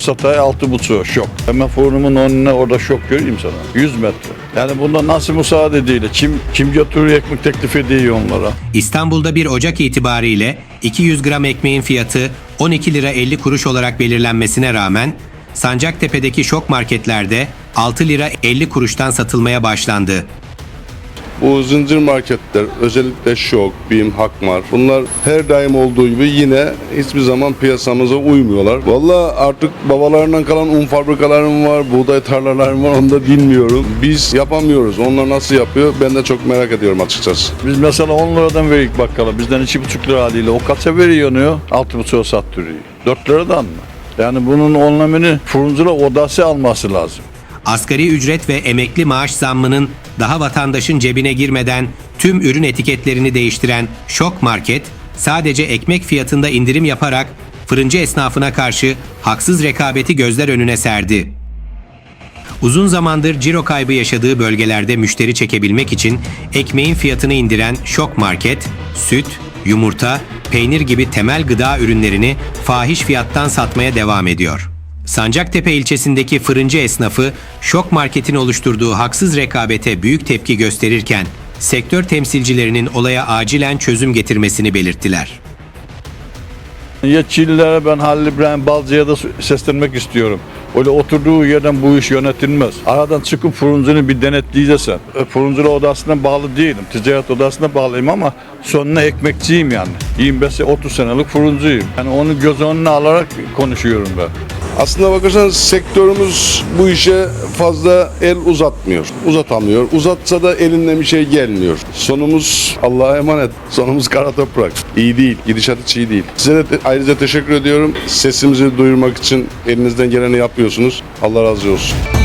Satay altı buçuğu şok. Hemen forumun önüne orada şok göreyim sana. 100 metre. Yani bunda nasıl müsaade değil? Kim kim götürüyor ekmek teklif ediyor onlara? İstanbul'da 1 Ocak itibariyle 200 gram ekmeğin fiyatı 12 lira 50 kuruş olarak belirlenmesine rağmen Sancaktepe'deki şok marketlerde 6 lira 50 kuruştan satılmaya başlandı. Bu zincir marketler özellikle Şok, BİM, Hakmar bunlar her daim olduğu gibi yine hiçbir zaman piyasamıza uymuyorlar. Valla artık babalarından kalan un fabrikalarım var, buğday tarlalarım var onu da bilmiyorum. Biz yapamıyoruz. Onlar nasıl yapıyor ben de çok merak ediyorum açıkçası. Biz mesela 10 liradan verik bakkala. Bizden 2,5 lira haliyle. O kaça veriyor onu? 6,5'a sattırıyor. 4 liradan mı? Yani bunun onlamını fırıncılar odası alması lazım. Asgari ücret ve emekli maaş zammının daha vatandaşın cebine girmeden tüm ürün etiketlerini değiştiren Şok Market, sadece ekmek fiyatında indirim yaparak fırıncı esnafına karşı haksız rekabeti gözler önüne serdi. Uzun zamandır ciro kaybı yaşadığı bölgelerde müşteri çekebilmek için ekmeğin fiyatını indiren Şok Market, süt, yumurta, peynir gibi temel gıda ürünlerini fahiş fiyattan satmaya devam ediyor. Sancaktepe ilçesindeki fırıncı esnafı Şok Market'in oluşturduğu haksız rekabete büyük tepki gösterirken sektör temsilcilerinin olaya acilen çözüm getirmesini belirttiler. Yetkililere ben Halil İbrahim Balcı'ya da seslenmek istiyorum. Öyle oturduğu yerden bu iş yönetilmez. Aradan çıkıp fırıncını bir denetleyeceksen. Fırıncılık odasına bağlı değilim. Ticaret odasına bağlıyım ama sonuna ekmekçiyim yani. 25-30 senelik fırıncıyım. Yani onu göz önüne alarak konuşuyorum ben. Aslında bakarsanız sektörümüz bu işe fazla el uzatmıyor. Uzatamıyor. Uzatsa da elinden bir şey gelmiyor. Sonumuz Allah'a emanet. Sonumuz kara toprak. İyi değil. Gidişat hiç iyi değil. Size de ayrıca teşekkür ediyorum. Sesimizi duyurmak için elinizden geleni yapıyorsunuz. Allah razı olsun.